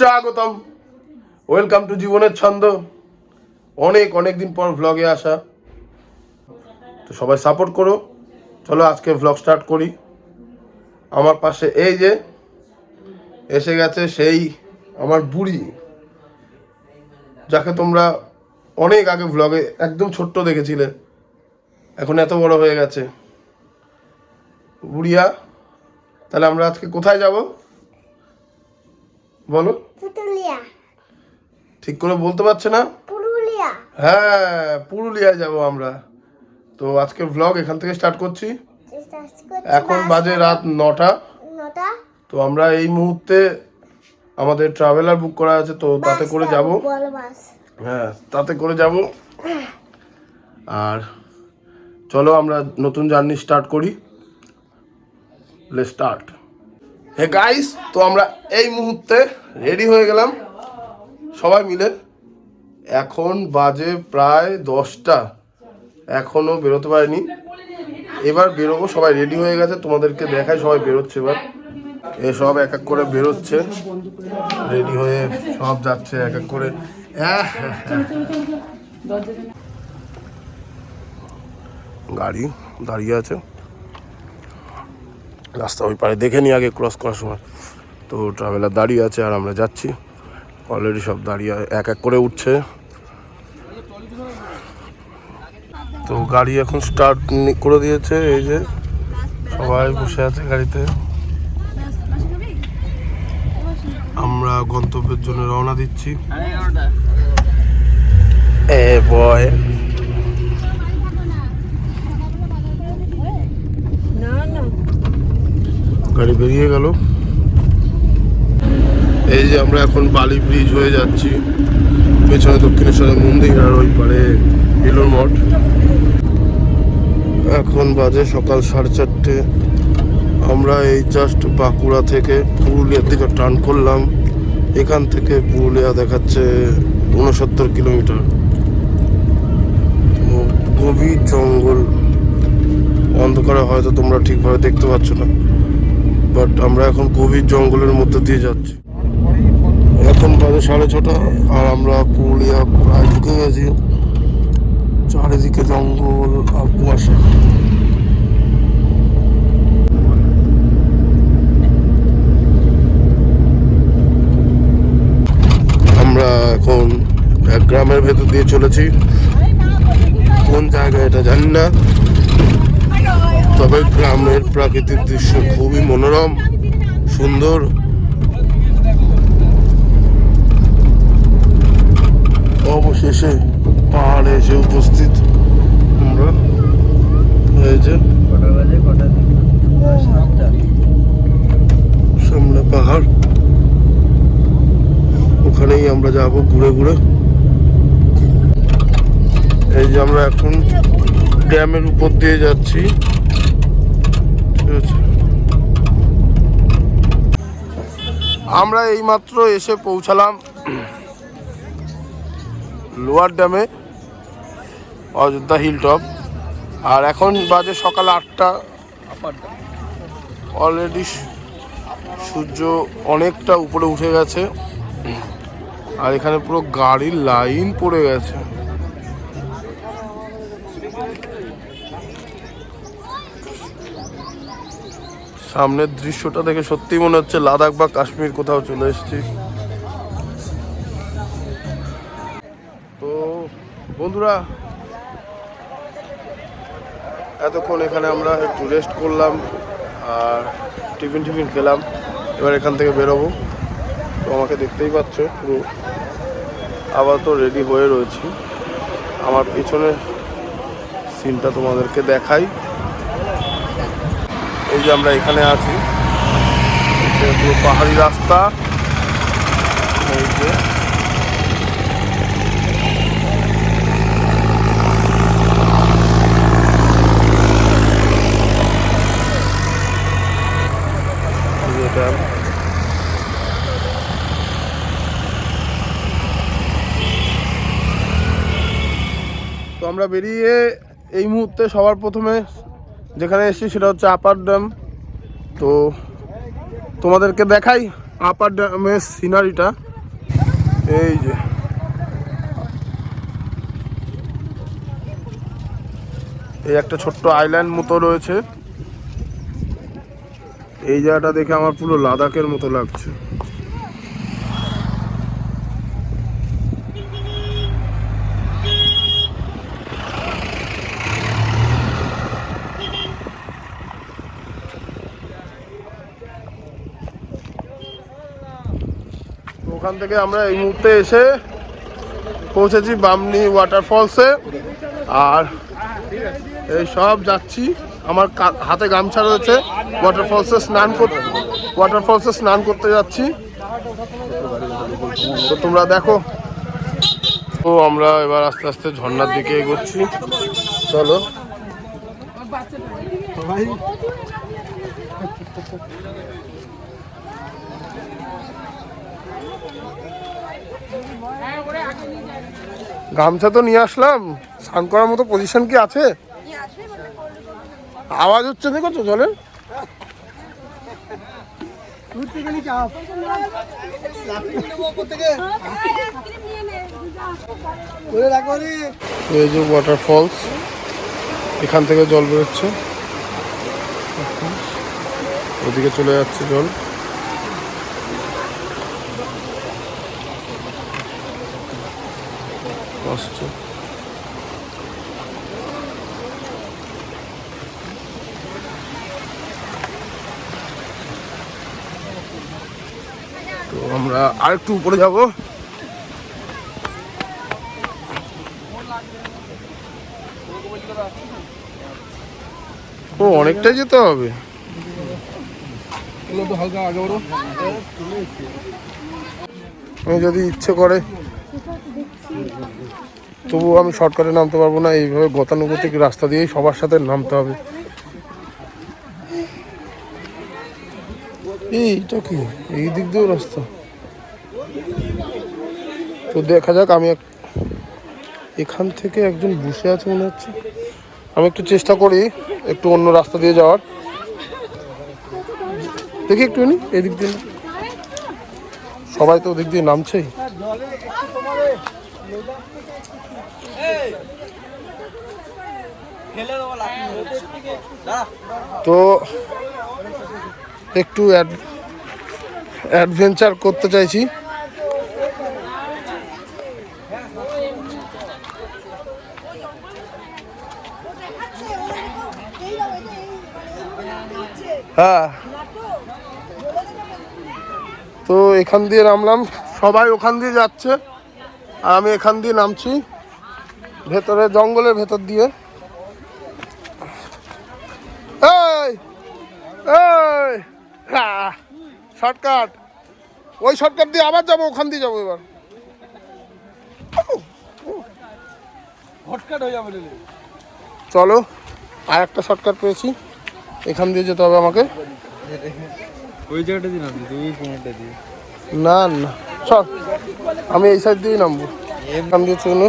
সুস্বাগতম welcome to জীবনের ছন্দ। অনেক অনেক দিন পর ভ্লগে আসা। তো সবাই সাপোর্ট করো। চলো আজকে ভ্লগ স্টার্ট করি। আমার পাশে এই যে, এসে গেছে সেই আমার বুড়ি। যাকে তোমরা অনেক আগে ভ্লগে একদম ছোট্ট দেখেছিলে। এখন এত বড় হয়ে গেছে। বুড়িয়া, তাহলে আমরা আজকে কোথায় যাব? বলো। পুরুলিয়া। ঠিক করে বলতে পারছে না? পুরুলিয়া। হ্যাঁ পুরুলিয়ায় যাব আমরা। তো আজকের ভ্লগ এখান থেকে স্টার্ট করছি। এখন বাজে রাত নটা। নটা। তো আমরা এই মুহূর্তে আমাদের ট্রাভেলার বুক করা আছে তো তাতে করে যাব। হ্যাঁ তাতে করে যাব। আর চলো আমরা নতুন জার্নি স্টার্ট করি। লে স্টার্ট হে গাইস তো আমরা এই মুহূর্তে রেডি হয়ে গেলাম। সবাই মিলে। এখন বাজে প্রায় দশটা। এখনও বেরোতে পারিনি। এবার বেরোবো, সবাই রেডি হয়ে গেছে। তোমাদেরকে দেখাই, সবাই বেরোচ্ছে এবার। এ সব এক এক করে বেরোচ্ছে। রেডি হয়ে সব যাচ্ছে এক এক করে। গাড়ি দাঁড়িয়ে আছে। রাস্তা ওই পারে দেখে নিই আগে ক্রস করার সময়। তো ট্রাভেলার দাঁড়িয়ে আছে আর আমরা যাচ্ছি। অলরেডি সব দাঁড়িয়ে, এক এক করে উঠছে। তো গাড়ি এখন স্টার্ট করে দিয়েছে, এই যে সবাই বসে আছে গাড়িতে। আমরা গন্তব্যের জন্য রওনা দিচ্ছি। এ বয় গাড়ি বেরিয়ে গেল। এই যে আমরা এখন বালি ব্রিজ হয়ে যাচ্ছি। পেছনে দক্ষিণেশ্বরের মন্দির আর ওই পারে বেলুর মঠ এখন বাজে সকাল সাড়ে চারটে। আমরা এই জাস্ট বাঁকুড়া থেকে পুরুলিয়ার দিকে টার্ন করলাম। এখান থেকে পুরুলিয়া দেখাচ্ছে উনসত্তর কিলোমিটার। গভীর জঙ্গল। অন্ধকারে হয়তো তোমরা ঠিকভাবে দেখতে পাচ্ছ না। বাট আমরা এখন গভীর জঙ্গলের মধ্যে দিয়ে যাচ্ছি। এখন বাজে সাড়ে ছটা, আর আমরা পুরুলিয়া প্রায় ঢুকে গেছি। চারিদিকে জঙ্গল আর কুয়াশা। আমরা এখন এক গ্রামের ভেতর দিয়ে চলেছি। কোন জায়গা এটা জানি না। তবে গ্রামের প্রাকৃতিক দৃশ্য খুবই মনোরম, সুন্দর। অবশেষে পাহাড়ে এসে উপস্থিত আমরা। হয়েছে সামনে পাহাড়। ওখানেই আমরা যাব ঘুরে ঘুরে। এই যে আমরা এখন ড্যামের উপর দিয়ে যাচ্ছি। আমরা এইমাত্র এসে পৌঁছালাম লোয়ার ড্যামে, অযোধ্যা হিল টপ আর এখন বাজে সকাল আটটা। অলরেডি সূর্য অনেকটা উপরে উঠে গেছে। আর এখানে পুরো গাড়ির লাইন পড়ে গেছে। সামনের দৃশ্যটা দেখে সত্যি মনে হচ্ছে লাদাখ বা কাশ্মীর কোথাও চলে এসেছি। তো বন্ধুরা, এতক্ষণ এখানে আমরা একটু রেস্ট করলাম আর টিফিন টিফিন খেলাম। এবার এখান থেকে বেরোবো। তো আমাকে দেখতেই পাচ্ছ, পুরো আবার তো রেডি হয়ে রয়েছি। আমার পিছনে সিনটা তোমাদেরকে দেখাই। এই যে আমরা এখানে আছি। পুরো পাহাড়ি রাস্তা। এই যে। তো আমরা বেরিয়ে এই মুহূর্তে সবার প্রথমে যেখানে এসেছি সেটা হচ্ছে আপার ড্যাম। তো তোমাদেরকে দেখাই আপার ড্যামের সিনারিটা এই যে। এই একটা ছোট্ট আইল্যান্ড মতো রয়েছে। এই জায়গাটা দেখে আমার পুরো লাদাখের মতো লাগছে তো ওখান থেকে আমরা এই মুহূর্তে এসে পৌঁছেছি বামনি ওয়াটারফলসে আর এই সব যাচ্ছি। আমার হাতে গামছা রয়েছে। ওয়াটারফলসে স্নান করতে ওয়াটারফলসে স্নান করতে যাচ্ছি। তো তোমরা দেখো। তো আমরা এবার আস্তে আস্তে ঝর্নার দিকে এগোচ্ছি। চলো। গামছা তো নিয়ে আসলাম। স্নান করার মতো পজিশন কি আছে? আওয়াজ হচ্ছে দেখেছ জলে? যে ওয়াটারফলস এখান থেকে জল বেরোচ্ছে। ওদিকে চলে যাচ্ছে জল। আসছে। তো আমরা আরেকটু উপরে যাব। ও অনেকটাই যেতে হবে। যদি ইচ্ছে করে তবুও আমি শর্টকাটে নামতে পারব না, এইভাবে গতানুগতিক রাস্তা দিয়েই সবার সাথে নামতে হবে। এইটা কি? এই দিক দিয়েও রাস্তা। তো দেখা যাক, আমি এখান থেকে একজন বসে আছে মনে হচ্ছে। আমি একটু চেষ্টা করি একটু অন্য রাস্তা দিয়ে যাওয়ার। দেখি একটু এদিক দিয়ে সবাই তো ওদিক দিয়ে নামছেই। তো একটু অ্যাডভেঞ্চার করতে চাইছি। হ্যাঁ। তো এখান দিয়ে নামলাম। সবাই ওখান দিয়ে যাচ্ছে। আর আমি এখান দিয়ে নামছি ভেতরে জঙ্গলের ভেতর দিয়ে। এই এই শর্টকাট। ওই শর্টকাট দিয়ে আবার যাব ওখান দিয়ে যাব এবার। চলো আর একটা শর্টকাট পেয়েছি। এখান দিয়ে যেতে হবে আমাকে। ওই জায়গাটা দিয়ে। না না। চল, আমি এই সাইড দিয়েই নামবো। এখান দিয়ে চলো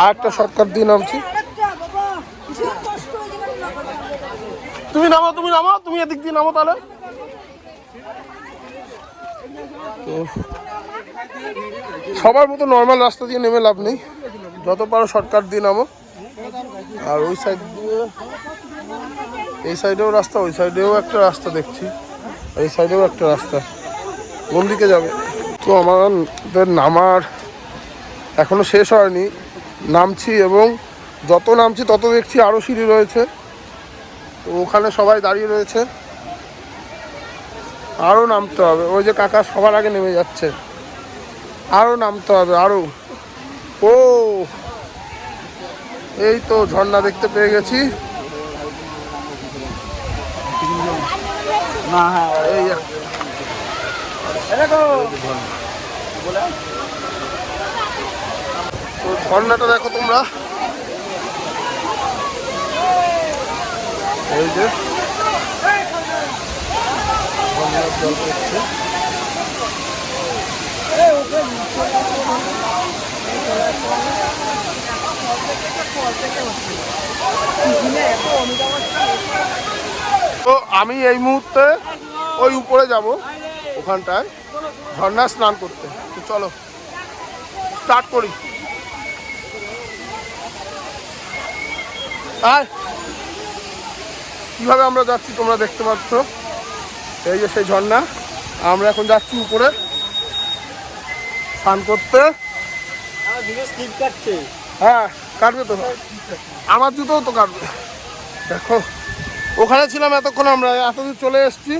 আর একটা শর্টকাট দিয়ে নামছি। তুমি নামো তুমি নামো তুমি এদিক দিয়ে নামো তাহলে। সবার মতো নর্মাল রাস্তা দিয়ে নেমে লাভ নেই। যত পারো শর্টকাট দিয়ে নামো। আর ওই সাইড দিয়ে, এই সাইডেও রাস্তা, ওই সাইডেও একটা রাস্তা দেখছি। এই সাইডেও একটা রাস্তা। কোন দিকে যাবে? তো আমাদের নামার এখনও শেষ হয়নি। নামছি এবং যত নামছি তত দেখছি আরও সিঁড়ি রয়েছে। তো ওখানে সবাই দাঁড়িয়ে রয়েছে। আরও নামতে হবে। ওই যে কাকা সবার আগে নেমে যাচ্ছে। আরও নামতে হবে আরও ও এই তো ঝর্ণা দেখতে পেয়ে গেছি। না হ্যাঁ। এই ঝর্ণাটা দেখো তোমরা। এই যে। তো আমি এই মুহূর্তে ওই উপরে যাব, ওখানটায় ঝর্ণা স্নান করতে। চলো। স্টার্ট করি। আর কীভাবে আমরা যাচ্ছি তোমরা দেখতে পাচ্ছ? এই যে সেই ঝর্ণা। আমরা এখন যাচ্ছি উপরে। স্নান করতে। হ্যাঁ কাটবে তো। আমার জুতোও তো কাটবে। দেখো ওখানে ছিলাম এতক্ষণ আমরা। এতদূর চলে এসেছি।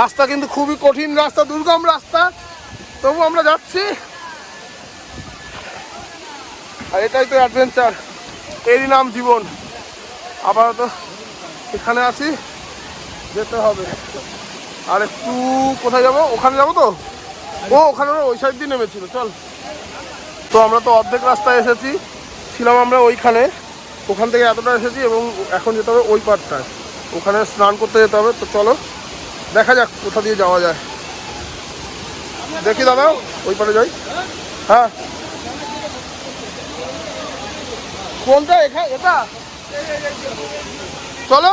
রাস্তা কিন্তু খুবই কঠিন রাস্তা দুর্গম রাস্তা। তবু আমরা যাচ্ছি। আর এটাই তো অ্যাডভেঞ্চার এরই নাম জীবন। আপাতত এখানে আছি, যেতে হবে। আর একটু কোথায় যাব? ওখানে যাব তো? ও, ওখানে ওই সাইড দিয়ে নেমেছিল, চল। তো আমরা তো অর্ধেক রাস্তায় এসেছি, ছিলাম আমরা ওইখানে। ওখান থেকে এতটা এসেছি এবং এখন যেতে হবে ওই পারটায় ওখানে স্নান করতে যেতে হবে, তো চলো। দেখা যাক কোথা দিয়ে যাওয়া যায়। দেখি দাদা, ওই পারে যাই। হ্যাঁ। কোনটা? এখানে এটা? চলো।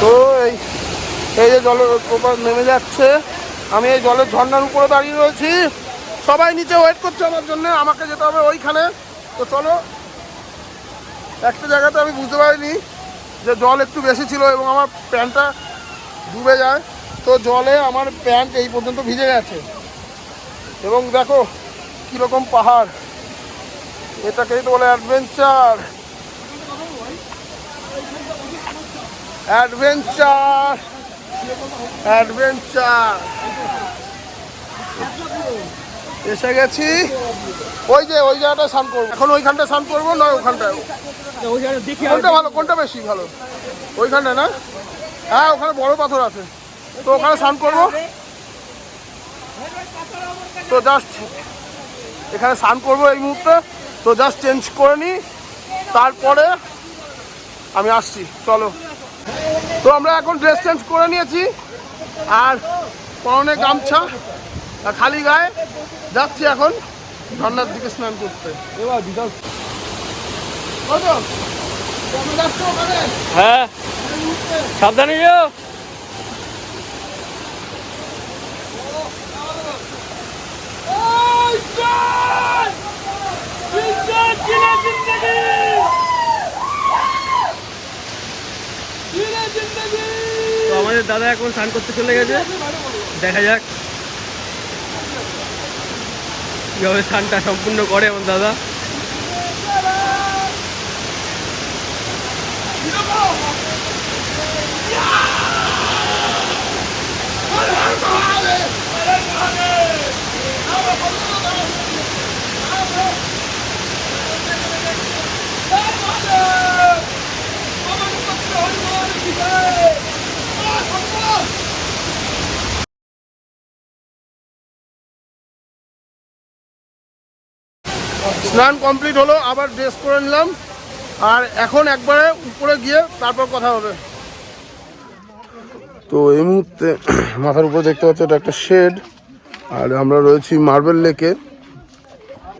তো এই এই যে জলের প্রপাত নেমে যাচ্ছে, আমি এই জলের ঝর্নার উপরে দাঁড়িয়ে রয়েছি। সবাই নিচে ওয়েট করছে আমার জন্য, আমাকে যেতে হবে ওইখানে। তো চলো। একটা জায়গাতে আমি বুঝতে পারিনি যে জল একটু বেশি ছিল এবং আমার প্যান্টটা ডুবে যায়। তো জলে আমার প্যান্ট এই পর্যন্ত ভিজে গেছে। এবং দেখো, কীরকম পাহাড়। এটাকেই তো বলে অ্যাডভেঞ্চার অ্যাডভেঞ্চার অ্যাডভেঞ্চার এসে গেছি। ওই যে, ওই জায়গাটায় স্নান করব। এখন ওইখানটায় স্নান করব নয় ওখানটায়? কোনটা ভালো, কোনটা বেশি ভালো? ওইখানটায় না? হ্যাঁ ওখানে বড় পাথর আছে। তো ওখানে স্নান করব। তো জাস্ট এখানে স্নান করব এই মুহূর্তে। তো জাস্ট চেঞ্জ করে নিই তারপরে আমি আসছি। চলো। তো আমরা এখন ড্রেস চেঞ্জ করে নিয়েছি। আর পরনে গামছা আর খালি গায়ে। যাচ্ছি এখন ঝর্নার দিকে স্নান করতে? হ্যাঁ। সাবধানে যেও। আমাদের দাদা এখন স্নান করতে চলে গেছে। দেখা যাক। কীভাবে স্নানটা সম্পূর্ণ করে আমার দাদা। স্নান কমপ্লিট হলো, আবার ড্রেস করে নিলাম। আর এখন একবারে উপরে গিয়ে তারপর কথা হবে। তো এই মুহূর্তে মাথার উপরে দেখতে পাচ্ছ এটা একটা শেড আর আমরা রয়েছি মার্বেল লেকে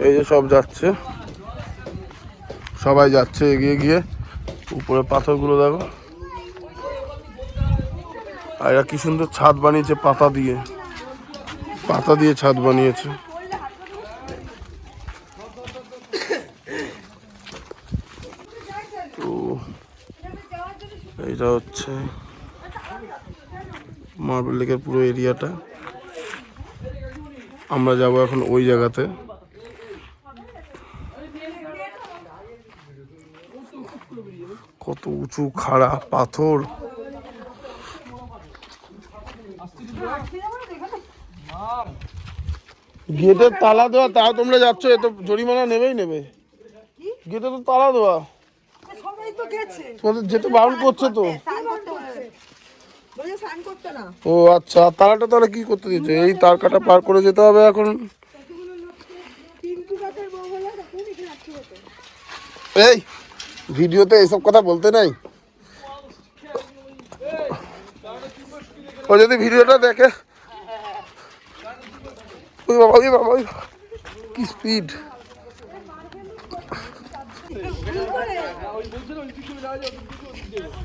এই যে সব যাচ্ছে। সবাই যাচ্ছে এগিয়ে গিয়ে। উপরে পাথরগুলো দেখো। আর কি সুন্দর ছাদ বানিয়েছে পাতা দিয়ে। পাতা দিয়ে ছাদ বানিয়েছে। তো এইটা হচ্ছে মার্বেল লেকের পুরো এরিয়াটা। আমরা যাব এখন ওই জায়গাতে। কত উঁচু, খাড়া পাথর। গেটের তালা দেওয়া, তাও তোমরা যাচ্ছ, এ তো জরিমানা নেবেই নেবে। গেটে তো তালা দেওয়া। যেতে বারণ করছে তো। ও আচ্ছা তালাটা তাহলে কি করতে দিচ্ছে এই তার কাটা পার করে যেতে হবে এখন। এই ভিডিওতে এইসব কথা বলতে নাই? ও যদি ভিডিওটা দেখে। ওই বাবা ওই বাবা, ওই কি স্পিড মামা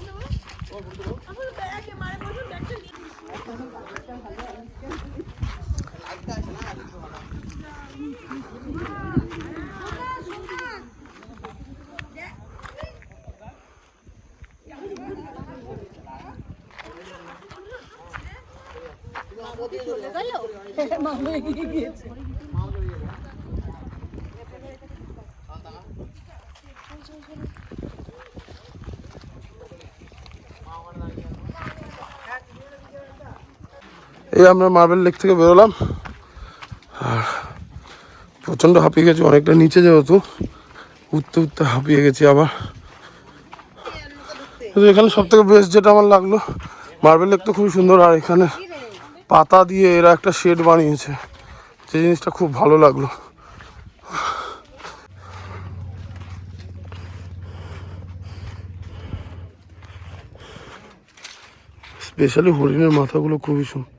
এই আমরা মার্বেল লেক থেকে বেরোলাম। আর প্রচণ্ড হাঁপিয়ে গেছি, অনেকটা নিচে যেহেতু। উঠতে উঠতে হাঁপিয়ে গেছি আবার। কিন্তু এখানে সব থেকে বেস্ট যেটা আমার লাগল মার্বেল লেক তো খুবই সুন্দর, আর এখানে পাতা দিয়ে এরা একটা শেড বানিয়েছে। যে জিনিসটা খুব ভালো লাগল। স্পেশালি হরিণের মাথাগুলো খুবই সুন্দর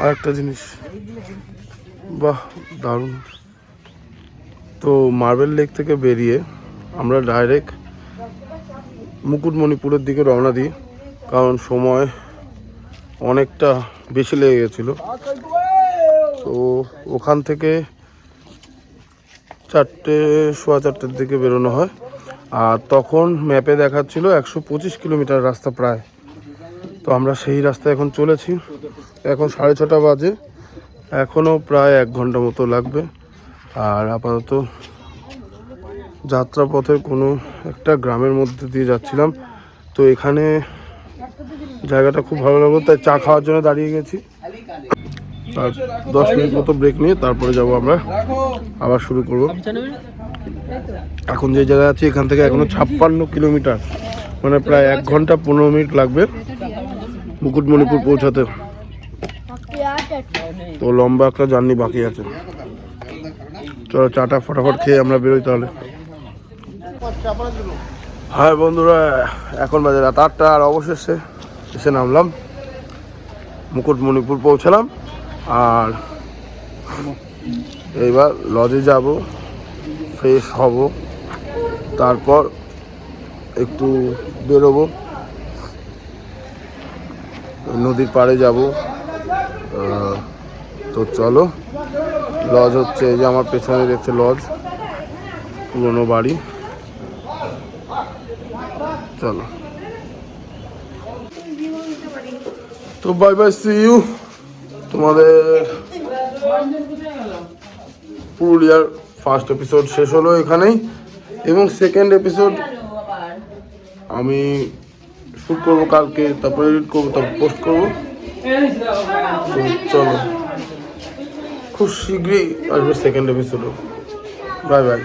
আর একটা জিনিস। বাহ, দারুণ। তো মার্বেল লেক থেকে বেরিয়ে আমরা ডাইরেক্ট মুকুটমণিপুরের দিকে রওনা দিই, কারণ সময় অনেকটা বেশি লেগে গেছিল। তো ওখান থেকে চারটে, সোয়া চারটের দিকে বেরোনো হয়। আর তখন ম্যাপে দেখাচ্ছিল একশো পঁচিশ কিলোমিটার রাস্তা প্রায়। তো আমরা সেই রাস্তায় এখন চলেছি। এখন সাড়ে ছটা বাজে। এখনও প্রায় এক ঘণ্টা মতো লাগবে। আর আপাতত যাত্রাপথের কোনো একটা গ্রামের মধ্যে দিয়ে যাচ্ছিলাম। তো এখানে জায়গাটা খুব ভালো লাগল, তাই চা খাওয়ার জন্য দাঁড়িয়ে গেছি। আর দশ মিনিট মতো ব্রেক নিয়ে তারপরে যাব আমরা। আবার শুরু করব। এখন যে জায়গায় আছি, এখান থেকে এখনও ছাপ্পান্ন কিলোমিটার। মানে প্রায় এক ঘণ্টা পনেরো মিনিট লাগবে মুকুটমণিপুর পৌঁছাতে। তো লম্বা একটা জার্নি বাকি আছে। চলো চাটা ফটাফট খেয়ে আমরা বেরোই তাহলে। হ্যাঁ বন্ধুরা, এখন বাজে রাত আটটা আর অবশেষে এসে নামলাম। মুকুটমণিপুর পৌঁছালাম আর এইবার লজে যাব ফ্রেশ হব, তারপর একটু বেরোবো। নদীর পাড়ে যাব। তো চলো, লজ হচ্ছে এই যে আমার পেছনে দেখছে লজ পুরনো বাড়ি। চলো। তো বাই বাই সি ইউ তোমাদের পুরুলিয়ার ফার্স্ট এপিসোড শেষ হলো এখানেই, এবং সেকেন্ড এপিসোড আমি শ্যুট করব কালকে, তারপরে এডিট করব, তারপর পোস্ট করব। তো চলো। খুব শীঘ্রই আসবে সেকেন্ড এপিসোডও বাই বাই